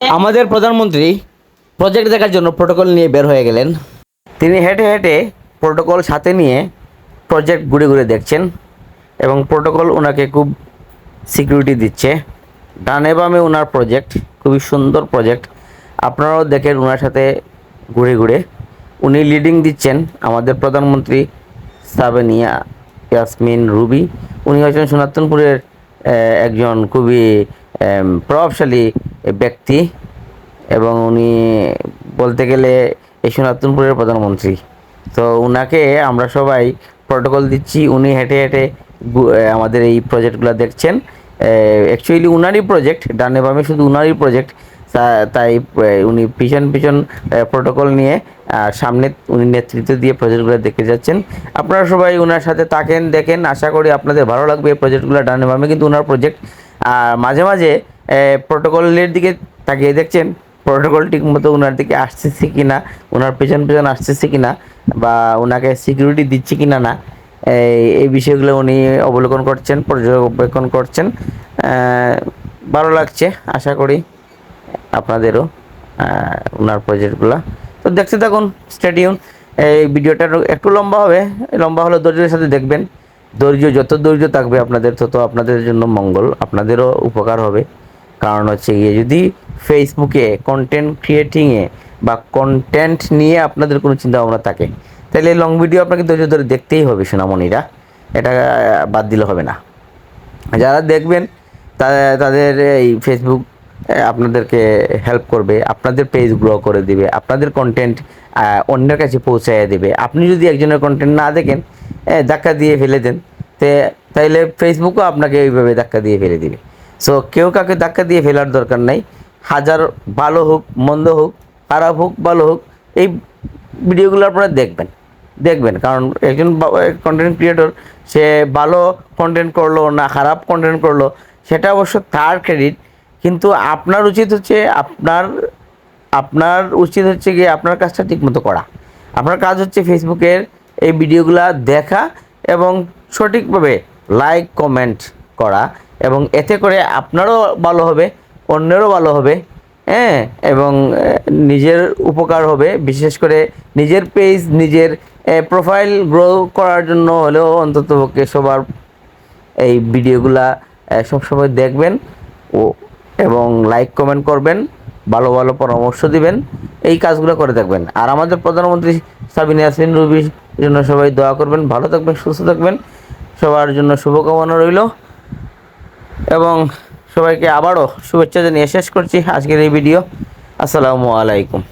আমাদের প্রধানমন্ত্রী প্রজেক্ট দেখার জন্য প্রোটোকল নিয়ে বের হয়ে গেলেন। তিনি হেঁটে হেঁটে প্রোটোকল সাথে নিয়ে প্রজেক্ট ঘুরে ঘুরে দেখছেন এবং প্রোটোকল ওনাকে খুব সিকিউরিটি দিচ্ছে। ডানে বামে ওনার প্রজেক্ট খুবই সুন্দর প্রজেক্ট আপনারাও দেখেন ওনার সাথে ঘুরে ঘুরে। উনি লিডিং দিচ্ছেন আমাদের প্রধানমন্ত্রী সাবেনিয়া ইয়াসমিন রুবি। উনি হচ্ছেন সনাতনপুরের একজন খুবই প্রভাবশালী ব্যক্তি এবং উনি বলতে গেলে এই সনাতনপুরের প্রধানমন্ত্রী। তো উনাকে আমরা সবাই প্রোটোকল দিচ্ছি, উনি হেঁটে হেঁটে আমাদের এই প্রজেক্টগুলো দেখছেন। অ্যাকচুয়ালি উনারই প্রজেক্ট ডানে বামে শুধু উনারই প্রজেক্ট তাই উনি পিছন পিছন প্রোটোকল নিয়ে আর সামনে উনি নেতৃত্ব দিয়ে প্রজেক্টগুলো দেখে যাচ্ছেন। আপনারা সবাই ওনার সাথে তাকেন দেখেন, আশা করি আপনাদের ভালো লাগবে এই প্রজেক্টগুলো ডানে বামে, কিন্তু ওনার প্রজেক্ট আর মাঝে মাঝে প্রোটোকলের দিকে তাকিয়ে দেখছেন প্রোটোকল ঠিক মতো ওনার দিকে আসতেছে কি না ওনার পেছন পেছন আসতেছে কি না বা ওনাকে সিকিউরিটি দিচ্ছে কি না না এই- এই বিষয়গুলো উনি অবলোকন করছেন, পর্যবেক্ষণ করছেন। ভালো লাগছে, আশা করি আপনাদেরও ওনার প্রজেক্টগুলো তো দেখতে থাকুন স্টেডিয়াম এই ভিডিওটা একটু লম্বা হবে, লম্বা হলে ধৈর্যের সাথে দেখবেন। ধৈর্য, যত ধৈর্য থাকবে আপনাদের, তত আপনাদের জন্য মঙ্গল, আপনাদেরও উপকার হবে। কারণ হচ্ছে গিয়ে যদি ফেসবুকে কন্টেন্ট ক্রিয়েটিংয়ে বা কন্টেন্ট নিয়ে আপনাদের কোনো চিন্তা ভাবনা থাকে, তাহলে লং ভিডিও আপনাকে ধৈর্য ধরে দেখতেই হবে সোনামণিরা। এটা বাদ দিলে হবে না। যারা দেখবেন তাদের এই ফেসবুক আপনাদেরকে হেল্প করবে, আপনাদের পেজ গ্রো করে দিবে, আপনাদের কন্টেন্ট অন্যের কাছে পৌঁছায় দেবে। আপনি যদি একজনের কন্টেন্ট না দেখেন ধাক্কা দিয়ে ফেলে দেন, তে, তাইলে ফেসবুকও আপনাকে এইভাবে ধাক্কা দিয়ে ফেলে দিবে। সো কেউ কাকে ধাক্কা দিয়ে ফেলার দরকার নাই। হাজার ভালো হোক, মন্দ হোক, খারাপ হোক, ভালো হোক, এই ভিডিওগুলো আপনারা দেখবেন। দেখবেন, কারণ একজন কন্টেন্ট ক্রিয়েটর সে ভালো কন্টেন্ট করল না খারাপ কন্টেন্ট করল, সেটা অবশ্য তার ক্রেডিট কিন্তু আপনার উচিত হচ্ছে আপনার আপনার উচিত হচ্ছে গিয়ে আপনার কাজটা ঠিকমতো করা। আপনার কাজ হচ্ছে ফেসবুকের এই ভিডিওগুলা দেখা এবং সঠিকভাবে লাইক কমেন্ট করা এবং এতে করে আপনারও ভালো হবে, অন্যেরও ভালো হবে হ্যাঁ? এবং নিজের উপকার হবে, বিশেষ করে নিজের পেজ নিজের প্রোফাইল গ্রো করার জন্য হলেও অন্ততপক্ষে সবার এই ভিডিওগুলা সবসময় দেখবেন ও, এবং লাইক কমেন্ট করবেন, ভালো ভালো পরামর্শ দিবেন, এই কাজগুলো করে থাকবেন আর আমাদের প্রধানমন্ত্রী সাবিনা ইয়াসমিন রুবির জন্য সবাই দোয়া করবেন, ভালো থাকবেন, সুস্থ থাকবেন, সবার জন্য শুভকামনা রইল। এবং সবাইকে আবারও শুভেচ্ছা জানিয়ে শেষ করছি আজকের এই ভিডিও। আসসালামু আলাইকুম।